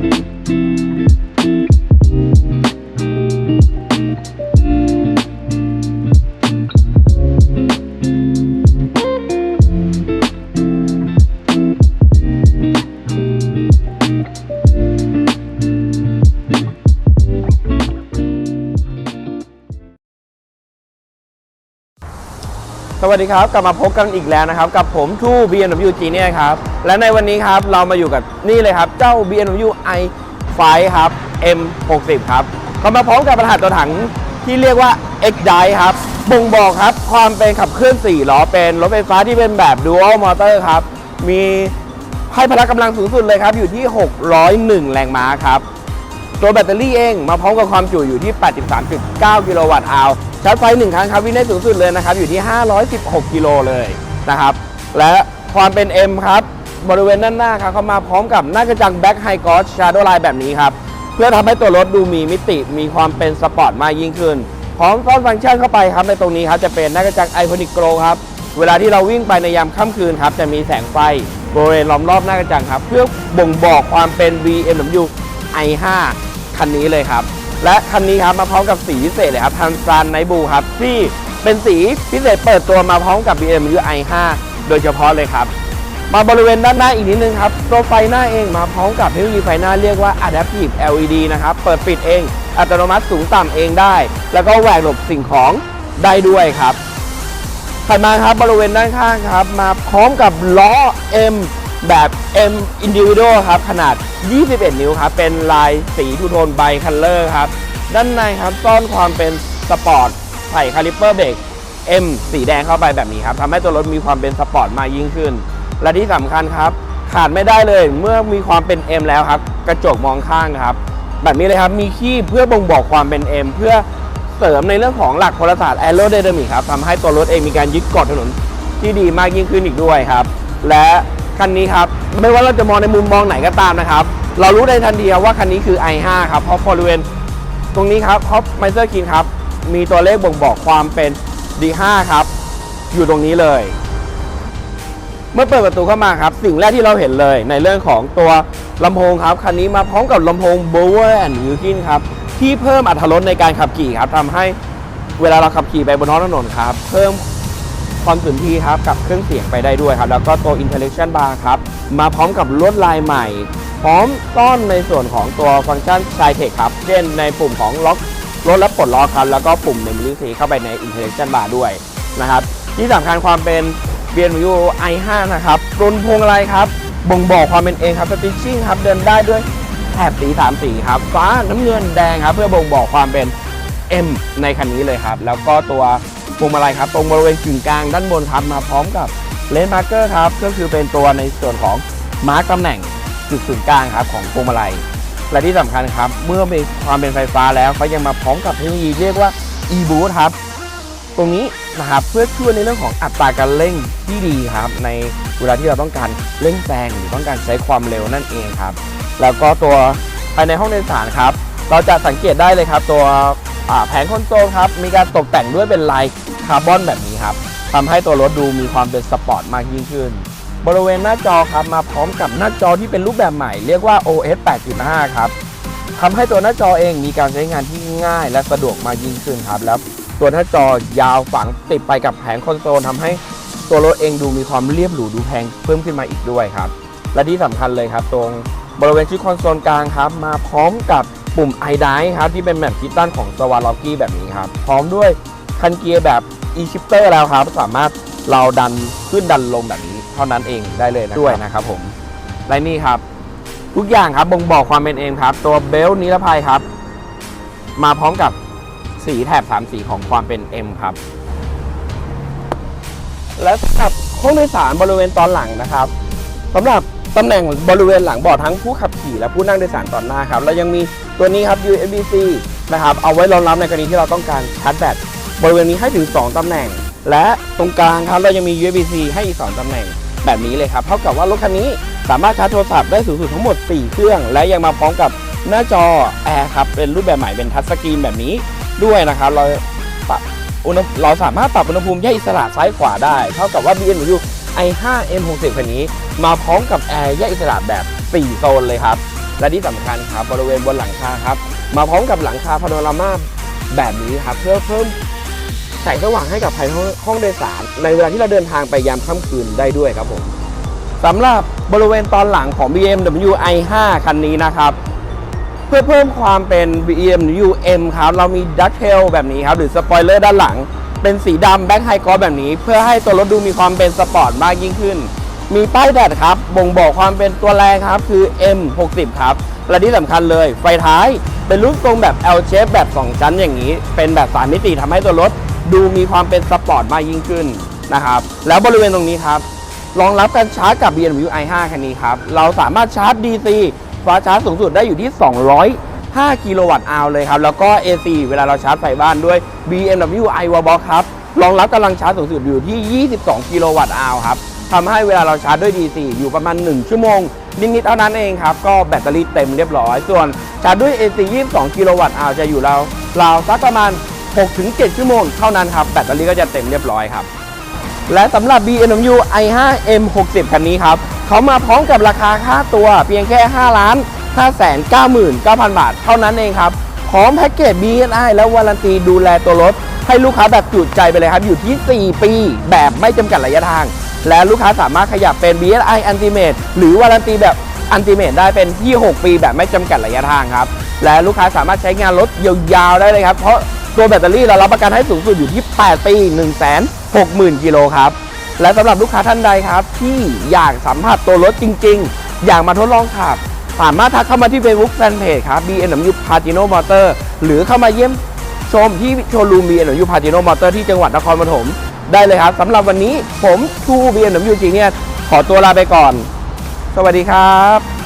Thank you. สวัสดีครับ กลับมาพบกันอีกแล้วนะครับ กับผมทู BMW G เนี่ยครับ และในวันนี้ครับเรามาอยู่กับนี่เลยครับ เจ้า BMW i5 ครับ M60 ครับก็มาพร้อมกับรหัสตัวถังที่เรียกว่า X Drive ครับบ่งบอกครับ ความเป็นขับเคลื่อน4ล้อเป็นรถไฟฟ้าที่เป็นแบบ Dual Motor ครับ มีให้พละกำลังสูงสุดเลยครับ อยู่ที่ 601 แรงม้าครับ ตัวแบตเตอรี่เองมาพร้อมกับความจุอยู่ที่ 83.9 กิโลวัตต์อาวชาร์จไฟหนึ่งครั้งครับวิ่งได้สูงสุดเลยนะครับอยู่ที่ 516 กิโลเลยนะครับ และความเป็น M ครับบริเวณด้านหน้าครับเขามาพร้อมกับหน้ากระจัง Back High Gauge Shadow Line แบบนี้ครับ เพื่อทำให้ตัวรถดูมีมิติมีความเป็นสปอร์ตมากยิ่งขึ้น พร้อมซ่อนฟังก์ชันเข้าไปครับในตรงนี้ครับจะเป็นหน้ากระจัง Iconic Glow ครับเวลาที่เราวิ่งไปในยามค่ำคืนครับจะมีแสงไฟบริเวณล้อมรอบหน้ากระจังครับ เพื่อบ่งบอกความเป็น BMW i5 คันนี้เลยครับ และคันนี้ครับมาพร้อมกับสีพิเศษเลยครับทันซานไนบูครับที่เป็นสีพิเศษเปิดตัวมาพร้อมกับ BMW i5 โดยเฉพาะเลยครับ มาบริเวณด้านหน้าอีกนิดนึงครับตัวไฟหน้าเองมาพร้อมกับเทคโนโลยีไฟหน้าเรียกว่า Adaptive LED นะครับ เปิดปิดเอง อัตโนมัติสูงต่ำเองได้ แล้วก็แหวกหลบสิ่งของได้ด้วยครับถัดมาครับบริเวณด้านข้างครับ มาพร้อมกับล้อ M แบบ M Individual ครับ ขนาด 21 นิ้วครับ เป็นลายสีทูโทนไบคัลเลอร์ครับ ด้านในครับซ่อนความเป็นสปอร์ตใส่คาลิปเปอร์เบรก M สีแดงเข้าไปแบบนี้ครับทำให้ตัวรถมีความเป็นสปอร์ตมากยิ่งขึ้น และที่สำคัญครับ ขาดไม่ได้เลยเมื่อมีความเป็น M แล้วครับ กระจกมองข้างครับ แบบนี้เลยครับมีขี้เพื่อบ่งบอกความเป็น M เพื่อเสริมในเรื่องของหลักพลศาสตร์แอโร d y นามิกครับทำให้ตัวรถเองมีการยึดเกาะถนนที่ดีมากยิ่งขึ้นอีกด้วยครับ และ คันนี้ครับ ไม่ว่าเราจะมองในมุมมองไหนก็ตามนะครับ เรารู้ได้ทันทีว่าคันนี้คือ i5 ครับเพราะบริเวณตรงนี้ครับเพราะไมเซอร์คินครับ มีตัวเลขบ่งบอกความเป็น D5 ครับ อยู่ตรงนี้เลย เมื่อเปิดประตูเข้ามาครับ สิ่งแรกที่เราเห็นเลยในเรื่องของตัวลำโพงครับ คันนี้มาพร้อมกับลำโพง b o w e r and Wilkin ครับ ที่เพิ่มอรรถรสในการขับขี่ครับทำให้เวลาเราขับขี่ไปบนท้องถนนครับ เพิ่ม ความสุนทรีครับกับเครื่องเสียงไปได้ด้วยครับ แล้วก็ตัว Intelligent Bar ครับ มาพร้อมกับลวดลายใหม่ พร้อมต้อนในส่วนของตัวฟังก์ชัน s i t e c h ครับ เช่นในปุ่มของล็อกรถและปลดล็อกครับ แล้วก็ปุ่ม Memory 3เข้าไปใน Intelligent Bar ด้วยนะครับที่สำคัญความเป็น BMW i5 นะครับรุ่นพวงมาลัยครับบ่งบอกความเป็นเองครับ Stitching ครับเดินได้ด้วยแถบสีสามสีครับฟ้าน้ำเงินแดงครับเพื่อบ่งบอกความเป็น M ในคันนี้เลยครับ แล้วก็ตัวพวงมาลัยครับ ตรงบริเวณกึ่งกลางด้านบนครับมาพร้อมกับเลนส์มาร์เกอร์ครับ ก็คือเป็นตัวในส่วนของมาร์กตำแหน่งจุดศูนย์กลางครับของพวงมาลัย และที่สำคัญครับ เมื่อมีความเป็นไฟฟ้าแล้วก็ยังมาพร้อมกับเทคโนโลยีเรียกว่า e-boost ครับ ตรงนี้นะครับเพื่อช่วยในเรื่องของอัตราการเร่งที่ดีครับ ในเวลาที่เราต้องการเร่งแซงหรือต้องการใช้ความเร็วนั่นเองครับ แล้วก็ตัวภายในห้องโดยสารครับ เราจะสังเกตได้เลยครับ ตัว แผงคอนโซลครับมีการตกแต่งด้วยเป็นลายคาร์บอนแบบนี้ครับทำให้ตัวรถดูมีความเป็นสปอร์ตมากยิ่งขึ้น บริเวณหน้าจอครับมาพร้อมกับหน้าจอที่เป็นรูปแบบใหม่เรียกว่า OS 8.5 ครับทำให้ตัวหน้าจอเองมีการใช้งานที่ง่าย และสะดวกมากยิ่งขึ้นครับแล้วตัวหน้าจอยาวฝังติดไปกับแผงคอนโซลทำให้ตัวรถเองดูมีความเรียบหรูดูแพงเพิ่มขึ้นมาอีกด้วยครับ และที่สำคัญเลยครับ ตรงบริเวณชุดคอนโซลกลางครับ มาพร้อมกับ ปุ่ม i d i ครับที่เป็นแบบคิตตันของ s w a r o k i แบบนี้ครับ พร้อมด้วยคันเกียร์แบบ e-shifter แล้วครับ สามารถเราดันขึ้นดันลงแบบนี้เท่านั้นเองได้เลยนะครับด้วยนะครับผมและนี่ครับ ทุกอย่างครับบ่งบอกความเป็นเองครับ ตัวเบลต์นิรภัยครับ มาพร้อมกับสีแถบสามสีของความเป็น M ครับ และสำหรับห้องโดยสารบริเวณตอนหลังนะครับสำหรับ ตำแหน่งบริเวณหลังเบาะทั้งผู้ขับขี่และผู้นั่งโดยสารตอนหน้าครับเรายังมีตัวนี้ครับ USB-C นะครับเอาไว้รองรับในกรณีที่เราต้องการชาร์จแบตบริเวณนี้ให้ถึง 2 ตำแหน่ง และตรงกลางครับเรายังมี USB-C ให้อีก 2 ตำแหน่ง แบบนี้เลยครับเท่ากับว่ารถคันนี้สามารถชาร์จโทรศัพท์ได้สูงสุดทั้งหมด 4 เครื่อง และยังมาพร้อมกับหน้าจอแอร์ครับเป็นรูปแบบใหม่เป็นทัชสกรีนแบบนี้ด้วยนะครับเราปรับอุณหเราสามารถปรับอุณหภูมิแยกอิสระซ้ายขวาได้ เท่ากับว่า BMW i5 M60 คันนี้ มาพร้อมกับแอร์แยกอิสระแบบ 4 โซนเลยครับ และที่สำคัญครับบริเวณบนหลังคาครับ มาพร้อมกับหลังคาพาโนรามาแบบนี้ครับ เพื่อเพิ่มแสงสว่างให้กับภายในห้องโดยสาร ในเวลาที่เราเดินทางไปยามค่ำคืนได้ด้วยครับผมสำหรับบริเวณตอนหลังของ BMW i5 คันนี้นะครับ เพื่อเพิ่มความเป็น BMW M ครับเรามีดักเทลแบบนี้ครับ หรือสปอยเลอร์ด้านหลัง เป็นสีดำแบ็คไฮกอร์แบบนี้ เพื่อให้ตัวรถดูมีความเป็นสปอร์ตมากยิ่งขึ้น มีป้ายแดดครับ บ่งบอกความเป็นตัวแรงครับ คือ M60 ครับ และที่สำคัญเลย ไฟท้ายเป็นรูปทรงแบบ L shape แบบ 2 ชั้นอย่างนี้ เป็นแบบ3มิติทำให้ตัวรถ ดูมีความเป็นสปอร์ตมากยิ่งขึ้นนะครับ แล้วบริเวณตรงนี้ครับ รองรับการชาร์จกับ BMW i5 คันนี้ครับ เราสามารถชาร์จ DC ฟ้าชาร์จสูงสุดได้อยู่ที่ 205 กิโลวัตต์อาวเลยครับ แล้วก็ AC เวลาเราชาร์จไฟบ้านด้วย BMW i w a l b o x ครับ รองรับกำลังชาร์จสูงสุดอยู่ที่ 22 กิโลวัตต์อาวครับ ทำให้เวลาเราชาร์จด้วย DC อยู่ประมาณ 1 ชั่วโมง นิดๆเท่านั้นเองครับ ก็แบตเตอรี่เต็มเรียบร้อย ส่วนชาร์จด้วย AC 22 กิโลวัตต์อาวจะอยู่ราวราวสักประมาณ 6-7 ชั่วโมงเท่านั้นครับ แบตเตอรี่ก็จะเต็มเรียบร้อยครับ และสำหรับ BMW i5 M60 คันนี้ครับเขามาพร้อมกับราคาค่าตัวเพียงแค่ 5 ล้าน5 9 9 0 0 0 บาท เท่านั้นเองครับ พร้อมแพ็กเกจ BNI และวารันตีดูแลตัวรถ ให้ลูกค้าแบบจุใจไปเลยครับ อยู่ที่ 4 ปี แบบไม่จำกัดระยะทาง และลูกค้าสามารถขยับเป็น BNI Ultimate หรือวารันตีแบบ Ultimate ได้เป็นที่6ปีแบบไม่จำกัดระยะทางครับ และลูกค้าสามารถใช้งานรถยาวๆได้เลยครับ เพราะตัวแบตเตอรี่เรารับประกันให้สูงสุดอยู่ที่ 8 ปี 1 6 0 0 0 0 กิโลครับ และสำหรับลูกค้าท่านใดครับ ที่อยากสัมผัสตัวรถจริงๆ อยากมาทดลองขับ สามารถทักเข้ามาที่ Facebook Fanpage ครับ BMW Pagino Motor หรือเข้ามาเยี่ยมชมที่โชว์รูม BMW Pagino Motor ที่จังหวัดนครปฐม ได้เลยครับสำหรับวันนี้ผมทูเบียนผมยูจีเนี่ยขอตัวลาไปก่อน สวัสดีครับ